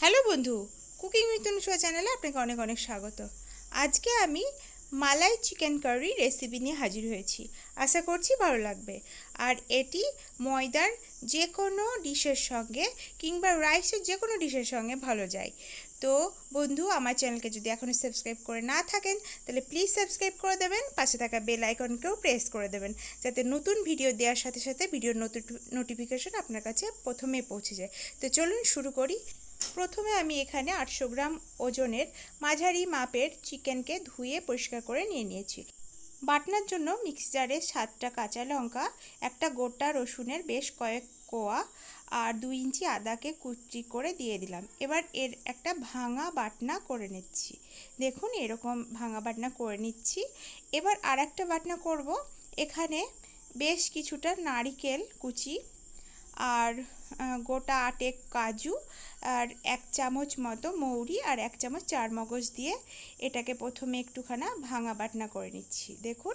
Hello বন্ধু, cooking with Anusuya চ্যানেলে আপনাকে অনেক অনেক স্বাগত। আজকে আমি মালাই চিকেন কারি রেসিপি নিয়ে হাজির হয়েছি। আশা করছি ভালো লাগবে। আর এটি ময়দার যে কোনো ডিশের সঙ্গে কিংবা রাইসের যে কোনো ডিশের সঙ্গে ভালো যায়। তো বন্ধু, আমার চ্যানেলকে যদি এখনও সাবস্ক্রাইব করে না থাকেন, তাহলে প্লিজ সাবস্ক্রাইব করে দেবেন, পাশে থাকা বেল আইকনকেও প্রেস করে দেবেন, যাতে নতুন ভিডিও দেওয়ার সাথে সাথে ভিডিওর নতুন নোটিফিকেশন আপনার কাছে প্রথমে পৌঁছে যায়। তো চলুন শুরু করি। প্রথমে আমি এখানে আটশো গ্রাম ওজনের মাঝারি মাপের চিকেনকে ধুয়ে পরিষ্কার করে নিয়ে নিয়েছি। বাটনার জন্য মিক্সচারে সাতটা কাঁচা লঙ্কা, একটা গোটা রসুনের বেশ কয়েক কোয়া আর দুই ইঞ্চি আদাকে কুচি করে দিয়ে দিলাম। এবার এর একটা ভাঙা বাটনা করে নিচ্ছি। দেখুন, এরকম ভাঙা বাটনা করে নিচ্ছি। এবার আর একটা বাটনা করব। এখানে বেশ কিছুটা নারিকেল কুচি আর গোটা আটেক কাজু আর এক চামচ মতো মৌরি আর এক চামচ চার মগজ দিয়ে এটাকে প্রথমে একটুখানা ভাঙা বাটনা করে নিচ্ছি। দেখুন,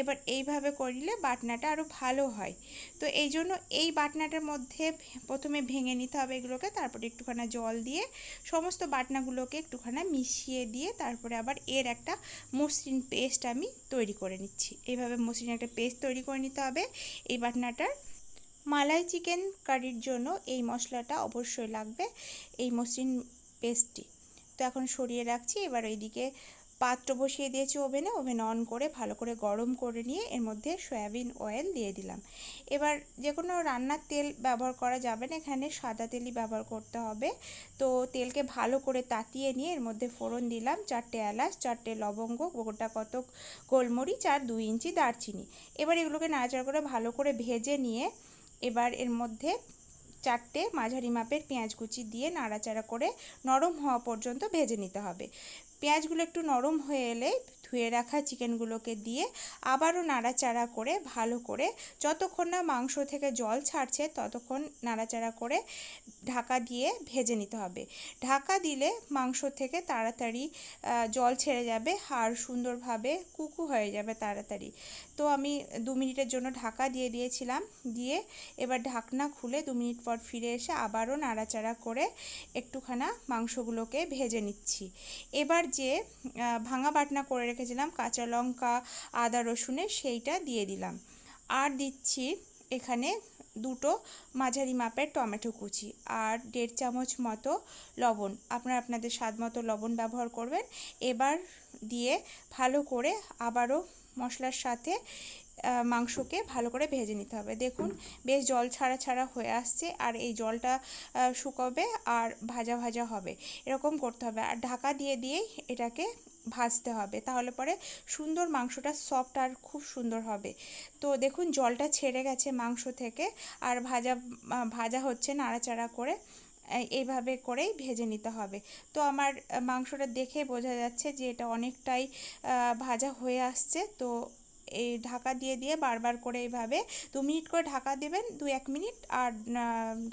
এবার এইভাবে করলে বাটনাটা আরও ভালো হয়। তো এই জন্য এই বাটনাটার মধ্যে প্রথমে ভেঙে নিতে হবে এগুলোকে, তারপরে একটুখানা জল দিয়ে সমস্ত বাটনাগুলোকে একটুখানা মিশিয়ে দিয়ে তারপরে আবার এর একটা মসৃণ পেস্ট আমি তৈরি করে নিচ্ছি। এইভাবে মসৃণ একটা পেস্ট তৈরি করে নিতে হবে। এই বাটনাটার মালাই চিকেন কারির জন্য এই মশলাটা অবশ্যই লাগবে, এই মসৃণ পেস্টটি। তো এখন সরিয়ে রাখছি, এবার ওইদিকে পাত্র বসিয়ে দিয়েছি ওভেনে, ওভেন অন করে ভালো করে গরম করে নিয়ে এর মধ্যে সয়াবিন অয়েল দিয়ে দিলাম। এবার যে কোনো রান্নার তেল ব্যবহার করা যাবে না, এখানে সাদা তেলই ব্যবহার করতে হবে। তো তেলকে ভালো করে তাতিয়ে নিয়ে এর মধ্যে ফোড়ন দিলাম চারটে এলাচ, চারটে লবঙ্গ, গোটা কতক গোলমরিচ আর দুই ইঞ্চি দারচিনি। এবার এগুলোকে নাড়াচাড়া করে ভালো করে ভেজে নিয়ে এবার এর মধ্যে চারটে মাঝারি মাপের পেঁয়াজ কুচি দিয়ে নাড়াচাড়া করে নরম হওয়া পর্যন্ত ভেজে নিতে হবে। পেঁয়াজগুলো একটু নরম হয়ে এলে ধুয়ে রাখা চিকেনগুলোকে দিয়ে আবারও নাড়াচাড়া করে ভালো করে যতক্ষণ না মাংস থেকে জল ছাড়ছে ততক্ষণ নাড়াচাড়া করে ঢাকা দিয়ে ভেজে নিতে হবে। ঢাকা দিলে মাংস থেকে তাড়াতাড়ি জল ছেড়ে যাবে আর সুন্দরভাবে কুকু হয়ে যাবে তাড়াতাড়ি। তো আমি দু মিনিটের জন্য ঢাকা দিয়ে দিয়েছিলাম, দিয়ে এবার ঢাকনা খুলে দু মিনিট পর ফিরে এসে আবারও নাড়াচাড়া করে একটুখানা মাংসগুলোকে ভেজে নিচ্ছি। এবার যে ভাঙা বাটনা করে রেখেছিলাম, কাঁচা লঙ্কা, আদা রসুনের সেইটা দিয়ে দিলাম। আর দিচ্ছি এখানে দুটো মাঝারি মাপের টমেটো কুচি আর দেড় চামচ মতো লবণ। আপনারা আপনাদের স্বাদ মতো লবণ ব্যবহার করবেন। এবার দিয়ে ভালো করে আবারও মশলার সাথে মাংসকে ভালো করে ভেজে নিতে হবে। দেখুন, বেশ জল ছাড়া ছাড়া হয়ে আসছে আর এই জলটা শুকোবে আর ভাজা ভাজা হবে। এরকম করতে হবে। আর ঢাকা দিয়ে দিয়েই এটাকে ভাজতে হবে। তাহলে পরে সুন্দর মাংসটা সফট আর খুব সুন্দর হবে। তো দেখুন, জলটা ছেড়ে গেছে মাংস থেকে। আর ভাজা ভাজা হচ্ছে নাড়াচাড়া করে এইভাবে করেই ভেজে নিতে হবে। তো আমার মাংসটা দেখে বোঝা যাচ্ছে যে এটা অনেকটাই ভাজা হয়ে আসছে। তো এই ঢাকা দিয়ে দিয়ে বারবার করে এইভাবে দু মিনিট করে ঢাকা দেবেন দু এক মিনিট আর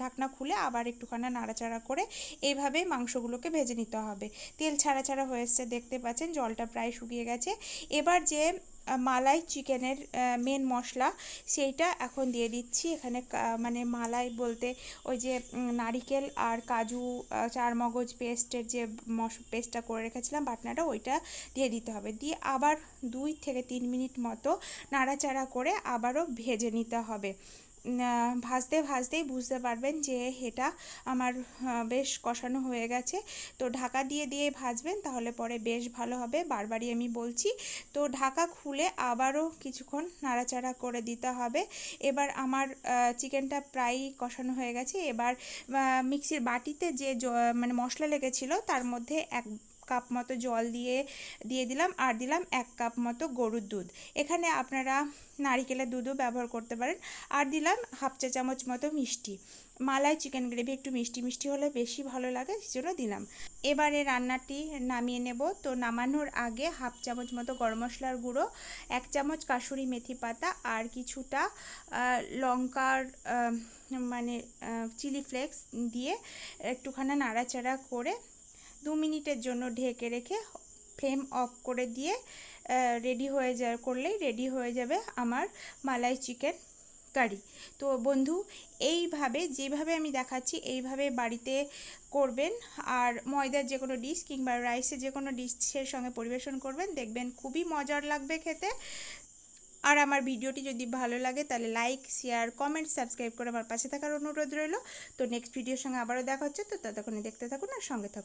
ঢাকনা খুলে আবার একটুখানা নাড়াচাড়া করে এইভাবেই মাংসগুলোকে ভেজে নিতে হবে। তেল ছাড়া ছাড়া হয়ে হয়েছে দেখতে পাচ্ছেন জলটা প্রায় শুকিয়ে গেছে। এবার যে মালাই চিকেনের মেন মশলা, সেইটা এখন দিয়ে দিচ্ছি। এখানে মানে মালাই বলতে ওই যে নারিকেল আর কাজু চারমগজ পেস্টের যে মশ, পেস্টটা করে রেখেছিলাম, বাটনাটা ওইটা দিয়ে দিতে হবে। দিয়ে আবার দুই থেকে তিন মিনিট মতো নাড়াচাড়া করে আবারও ভেজে নিতে হবে। ভাজতে ভাজতেই বুঝতে পারবেন যে এটা আমার বেশ কষানো হয়ে গেছে। তো ঢাকা দিয়ে দিয়ে ভাজবেন, তাহলে পরে বেশ ভালো হবে। বারবারই আমি বলছি, তো ঢাকা খুলে আবারও কিছুক্ষণ নাড়াচাড়া করে দিতে হবে। এবার আমার চিকেনটা প্রায় কষানো হয়ে গেছে। এবার মিক্সির বাটিতে যে মানে মশলা লেগেছিলো, তার মধ্যে এক কাপ মতো জল দিয়ে দিয়ে দিলাম আর দিলাম এক কাপ মতো গরুর দুধ। এখানে আপনারা নারিকেলের দুধও ব্যবহার করতে পারেন। আর দিলাম হাফ চা চামচ মতো মিষ্টি। মালাই চিকেন গ্রেভি একটু মিষ্টি মিষ্টি হলে বেশি ভালো লাগে, সেজন্য দিলাম। এবারে রান্নাটি নামিয়ে নেব। তো নামানোর আগে হাফ চামচ মতো গরম মশলার গুঁড়ো, এক চামচ কাসুরি মেথি পাতা আর কিছুটা লঙ্কার মানে চিলি ফ্লেক্স দিয়ে একটুখানি নাড়াচাড়া করে দু মিনিটের জন্য ঢেকে রেখে ফ্লেম অফ করে দিয়ে রেডি হয়ে যা, করলেই রেডি হয়ে যাবে আমার মালাই চিকেন কারি। তো বন্ধু, এইভাবে, যেভাবে আমি দেখাচ্ছি, এইভাবে বাড়িতে করবেন। আর ময়দার যে কোনো ডিশ কিংবা রাইসের যে কোনো ডিশের সঙ্গে পরিবেশন করবেন, দেখবেন খুবই মজার লাগবে খেতে। আর আমার ভিডিওটি যদি ভালো লাগে, তাহলে লাইক শেয়ার কমেন্ট সাবস্ক্রাইব করে আমার পাশে থাকার অনুরোধ রইল। তো নেক্সট ভিডিওর সঙ্গে আবারও দেখা হচ্ছে, তো ততক্ষণে দেখতে থাকুন আর সঙ্গে থাকুন।